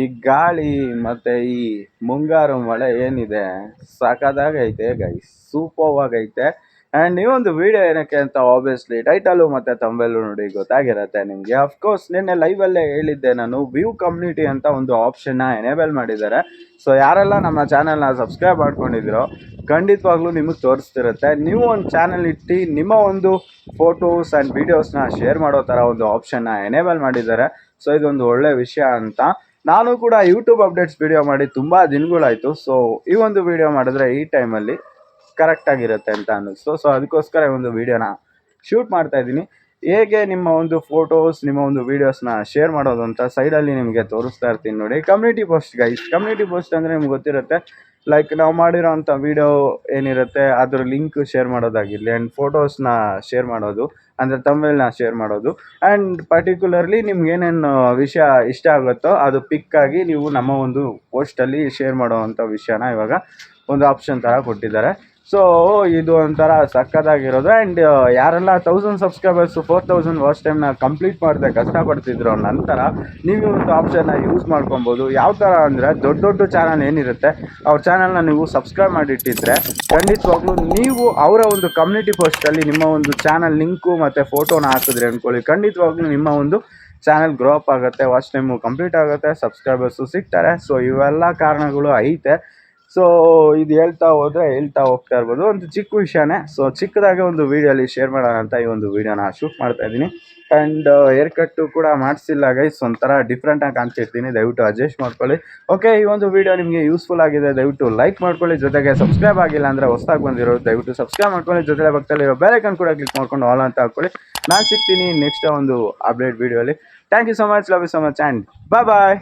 ಈ ಗಾಳಿ ಮತ್ತೆ ಈ ಮುಂಗಾರು ಮಳೆ ಏನಿದೆ ಸಖತ್ತಾಗೈತೆ ಗೈಸ್ ಸೂಪರ್ ಆಗೈತೆ ಆ್ಯಂಡ್ ಈ ಒಂದು ವಿಡಿಯೋ ಏನಕ್ಕೆ ಅಂತ ಆಬ್ವಿಯಸ್ಲಿ ಟೈಟಲು ಮತ್ತು ತಂಬೆಲ್ಲು ನೋಡಿ ಗೊತ್ತಾಗಿರುತ್ತೆ ನಿಮಗೆ. ಅಫ್ಕೋರ್ಸ್ ನಿನ್ನೆ ಲೈವಲ್ಲೇ ಹೇಳಿದ್ದೆ ನಾನು ವ್ಯೂ ಕಮ್ಯುನಿಟಿ ಅಂತ ಒಂದು ಆಪ್ಷನ್ನ ಎನೇಬಲ್ ಮಾಡಿದ್ದಾರೆ. ಸೊ ಯಾರೆಲ್ಲ ನಮ್ಮ ಚಾನಲ್ನ ಸಬ್ಸ್ಕ್ರೈಬ್ ಮಾಡ್ಕೊಂಡಿದ್ದೀರೋ ಖಂಡಿತವಾಗ್ಲೂ ನಿಮಗೆ ತೋರಿಸ್ತಿರುತ್ತೆ. ನೀವು ಒಂದು ಚಾನಲ್ ಇಟ್ಟು ನಿಮ್ಮ ಒಂದು ಫೋಟೋಸ್ ಆ್ಯಂಡ್ ವೀಡಿಯೋಸ್ನ ಶೇರ್ ಮಾಡೋ ಥರ ಒಂದು ಆಪ್ಷನ್ನ ಎನೇಬಲ್ ಮಾಡಿದ್ದಾರೆ. ಸೊ ಇದೊಂದು ಒಳ್ಳೆ ವಿಷಯ ಅಂತ. ನಾನು ಕೂಡ ಯೂಟ್ಯೂಬ್ ಅಪ್ಡೇಟ್ಸ್ ವಿಡಿಯೋ ಮಾಡಿ ತುಂಬ ದಿನಗಳಾಯಿತು. ಸೊ ಈ ಒಂದು ವಿಡಿಯೋ ಮಾಡಿದ್ರೆ ಈ ಟೈಮಲ್ಲಿ ಕರೆಕ್ಟಾಗಿರುತ್ತೆ ಅಂತ ಅನ್ನಿಸ್ತು ಸೊ ಅದಕ್ಕೋಸ್ಕರ ಈ ಒಂದು ವಿಡಿಯೋನ ಶೂಟ್ ಮಾಡ್ತಾ ಇದ್ದೀನಿ. ಹೇಗೆ ನಿಮ್ಮ ಒಂದು ಫೋಟೋಸ್ ನಿಮ್ಮ ಒಂದು ವೀಡಿಯೋಸ್ನ ಶೇರ್ ಮಾಡೋದು ಅಂತ ಸೈಡಲ್ಲಿ ನಿಮಗೆ ತೋರಿಸ್ತಾ ಇರ್ತೀನಿ ನೋಡಿ. Community post guys community post ಅಂದರೆ ನಿಮ್ಗೆ ಗೊತ್ತಿರುತ್ತೆ. ಲೈಕ್ ನಾವು ಮಾಡಿರೋ ಅಂಥ ವಿಡಿಯೋ ಏನಿರುತ್ತೆ, ಅದ್ರ ಲಿಂಕ್ ಶೇರ್ ಮಾಡೋದಾಗಿರಲಿ ಆ್ಯಂಡ್ ಫೋಟೋಸ್ನ ಶೇರ್ ಮಾಡೋದು, ಅಂದರೆ ತಮಿಳ್ನ ಶೇರ್ ಮಾಡೋದು. ಆ್ಯಂಡ್ ಪರ್ಟಿಕ್ಯುಲರ್ಲಿ ನಿಮ್ಗೆ ಏನೇನು ವಿಷಯ ಇಷ್ಟ ಆಗುತ್ತೋ ಅದು ಪಿಕ್ ಆಗಿ ನೀವು ನಮ್ಮ ಒಂದು ಪೋಸ್ಟಲ್ಲಿ ಶೇರ್ ಮಾಡುವಂಥ ವಿಷಯನ ಇವಾಗ ಒಂದು ಆಪ್ಷನ್ ಥರ ಕೊಟ್ಟಿದ್ದಾರೆ. ಸೊ ಇದು ಒಂಥರ ಸಕ್ಕತ್ತಾಗಿರೋದು ಆ್ಯಂಡ್ ಯಾರೆಲ್ಲ thousand subscribers four thousand watch ಟೈಮ್ನ ಕಂಪ್ಲೀಟ್ ಮಾಡಿದೆ ಕಷ್ಟಪಡ್ತಿದ್ರು ನಂತರ ನೀವು ಒಂದು ಆಪ್ಷನ್ನ ಯೂಸ್ ಮಾಡ್ಕೊಬೋದು. ಯಾವ ಥರ ಅಂದರೆ ದೊಡ್ಡ ದೊಡ್ಡ ಚಾನಲ್ ಏನಿರುತ್ತೆ, ಅವ್ರ ಚಾನಲ್ನ ನೀವು ಸಬ್ಸ್ಕ್ರೈಬ್ ಮಾಡಿಟ್ಟಿದ್ರೆ ಖಂಡಿತವಾಗ್ಲೂ ನೀವು ಅವರ ಒಂದು ಕಮ್ಯುನಿಟಿ ಪೋಸ್ಟಲ್ಲಿ ನಿಮ್ಮ ಒಂದು ಚಾನಲ್ ಲಿಂಕು ಮತ್ತು ಫೋಟೋನ ಹಾಕಿದ್ರೆ ಅಂದ್ಕೊಳ್ಳಿ ಖಂಡಿತವಾಗ್ಲೂ ನಿಮ್ಮ ಒಂದು ಚಾನಲ್ ಗ್ರೋ ಅಪ್ ಆಗುತ್ತೆ ವಾಚ್ ಟೈಮು ಕಂಪ್ಲೀಟ್ ಆಗುತ್ತೆ ಸಬ್ಸ್ಕ್ರೈಬರ್ಸು ಸಿಗ್ತಾರೆ. ಸೊ ಇವೆಲ್ಲ ಕಾರಣಗಳು ಐತೆ. ಸೊ ಇದು ಹೇಳ್ತಾ ಹೋದರೆ ಹೇಳ್ತಾ ಹೋಗ್ತಾ ಇರ್ಬೋದು. ಒಂದು ಚಿಕ್ಕ ವಿಷಯನೇ. ಸೊ ಚಿಕ್ಕದಾಗಿ ಒಂದು ವೀಡಿಯೋಲಿ ಶೇರ್ ಮಾಡೋಣ ಅಂತ ಈ ಒಂದು ವೀಡಿಯೋನ ಶೂಟ್ ಮಾಡ್ತಾ ಇದ್ದೀನಿ. ಆ್ಯಂಡ್ ಹೇರ್ ಕಟ್ಟು ಕೂಡ ಮಾಡಿಸಿಲ್ಲ ಗೈಸ್ ಒಂಥರ ಡಿಫ್ರೆಂಟಾಗಿ ಕಾಣ್ತಿರ್ತೀನಿ. ದಯವಿಟ್ಟು ಅಡ್ಜಸ್ಟ್ ಮಾಡ್ಕೊಳ್ಳಿ. ಓಕೆ ಈ ಒಂದು ವೀಡಿಯೋ ನಿಮಗೆ ಯೂಸ್ಫುಲ್ ಆಗಿದೆ. ದಯವಿಟ್ಟು ಲೈಕ್ ಮಾಡ್ಕೊಳ್ಳಿ. ಜೊತೆಗೆ ಸಬ್ಸ್ಕ್ರೈಬ್ ಆಗಿಲ್ಲ ಅಂದರೆ ಹೊಸದಾಗಿ ಬಂದಿರೋ ದಯವಿಟ್ಟು ಸಬ್ಸ್ಕ್ರೈಬ್ ಮಾಡ್ಕೊಳ್ಳಿ. ಜೊತೆಗೆ ಪಕ್ಕದಲ್ಲಿರೋ ಬೆಲೈಕನ್ ಕೂಡ ಕ್ಲಿಕ್ ಮಾಡ್ಕೊಂಡು ಆಲ್ ಅಂತ ಹಾಕ್ಕೊಳ್ಳಿ. ನಾನು ಸಿಗ್ತೀನಿ ನೆಕ್ಸ್ಟ್ ಒಂದು update ವೀಡಿಯೋಲಿ. Thank you so much love you so much and bye bye